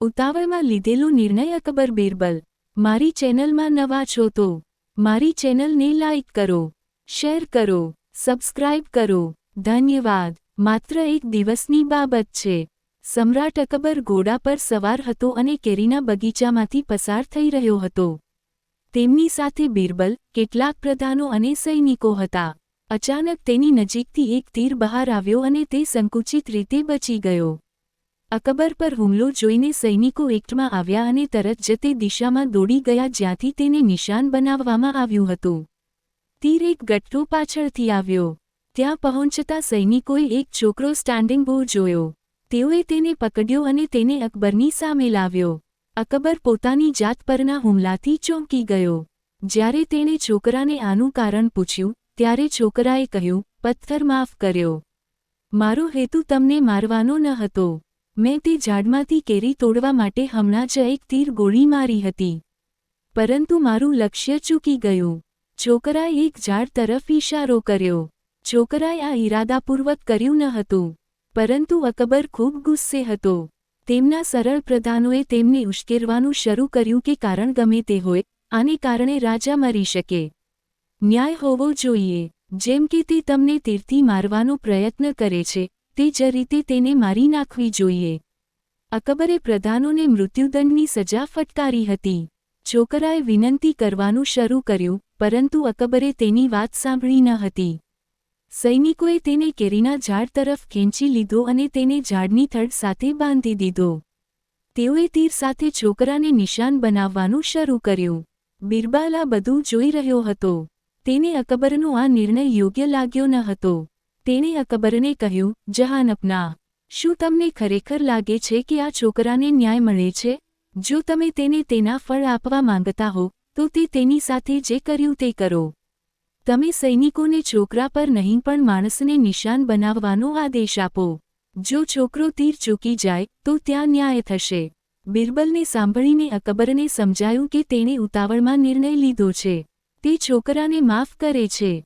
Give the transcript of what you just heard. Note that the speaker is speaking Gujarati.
ઉતાવળમાં લીધેલો નિર્ણય અકબર બિરબલ, મારી ચેનલમાં નવા છો તો, મારી ચેનલને લાઇક કરો, શેર કરો, સબસ્ક્રાઇબ કરો, ધન્યવાદ. માત્ર એક દિવસની બાબત છે. સમ્રાટ અકબર ઘોડા પર સવાર હતો અને કેરીના બગીચામાંથી પસાર થઈ રહ્યો હતો. તેમની સાથે બિરબલ, કેટલાક પ્રધાનો અને સૈનિકો હતા. અચાનક તેની નજીકથી એક તીર બહાર આવ્યો અને તે સંકુચિત રીતે બચી ગયો. અકબર પર હુમલો જોઈને સૈનિકો એકટમાં આવ્યા અને તરત જ તે દિશામાં દોડી ગયા જ્યાંથી તેને નિશાન બનાવવામાં આવ્યું હતું. તીર એક ગઠ્ઠો પાછળથી આવ્યો. ત્યાં પહોંચતા સૈનિકોએ એક છોકરો સ્ટાન્ડિંગ બો જોયો. તેઓએ તેને પકડ્યો અને તેને અકબરની સામે લાવ્યો. અકબર પોતાની જાત પરના હુમલાથી ચોંકી ગયો. જ્યારે તેણે છોકરાને આનું કારણ પૂછ્યું, ત્યારે છોકરાએ કહ્યું, પથ્થર માફ કર્યો. મારો હેતુ તમને મારવાનો ન હતો. મેં તે ઝાડમાંથી કેરી તોડવા માટે હમણાં જ એક તીર ગોળી મારી હતી. પરંતુ મારું લક્ષ્ય ચૂકી ગયું. છોકરાએ એક ઝાડ તરફ ઇશારો કર્યો. છોકરાએ આ ઈરાદાપૂર્વક કર્યું ન હતું. પરંતુ અકબર ખૂબ ગુસ્સે હતો. તેમના સરળ પ્રધાનોએ તેમને ઉશ્કેરવાનું શરૂ કર્યું કે કારણ ગમે તે હોય, આને કારણે રાજા મરી શકે. ન્યાય હોવો જોઈએ. જેમ કે તે તમને તીરથી મારવાનો પ્રયત્ન કરે છે તે જ રીતે તેને મારી નાખવી જોઈએ. અકબરે પ્રધાનોને મૃત્યુદંડની સજા ફટકારી હતી. છોકરાએ વિનંતી કરવાનું શરૂ કર્યું, પરંતુ અકબરે તેની વાત સાંભળી ન હતી. સૈનિકોએ તેને કેરીના ઝાડ તરફ ખેંચી લીધો અને તેને ઝાડની થડ સાથે બાંધી દીધો. તેઓએ તીર સાથે છોકરાને નિશાન બનાવવાનું શરૂ કર્યું. બિરબાલ આ બધું જોઈ રહ્યો હતો. તેને અકબરનો આ નિર્ણય યોગ્ય લાગ્યો ન હતો. તેણે અકબરને કહ્યું, જહાન અપના, શું તમને ખરેખર લાગે છે કે આ છોકરાને ન્યાય મળે છે? જો તમે તેને તેના ફળ આપવા માંગતા હો, તો તે તેની સાથે જે કર્યું તે કરો. તમે સૈનિકોને છોકરા પર નહીં પણ માણસને નિશાન બનાવવાનો આદેશ આપો. જો છોકરો તીર ચૂકી જાય, તો ત્યાં ન્યાય થશે. બિરબલને સાંભળીને અકબરને સમજાયું કે તેણે ઉતાવળમાં નિર્ણય લીધો છે. તે છોકરાને માફ કરે છે.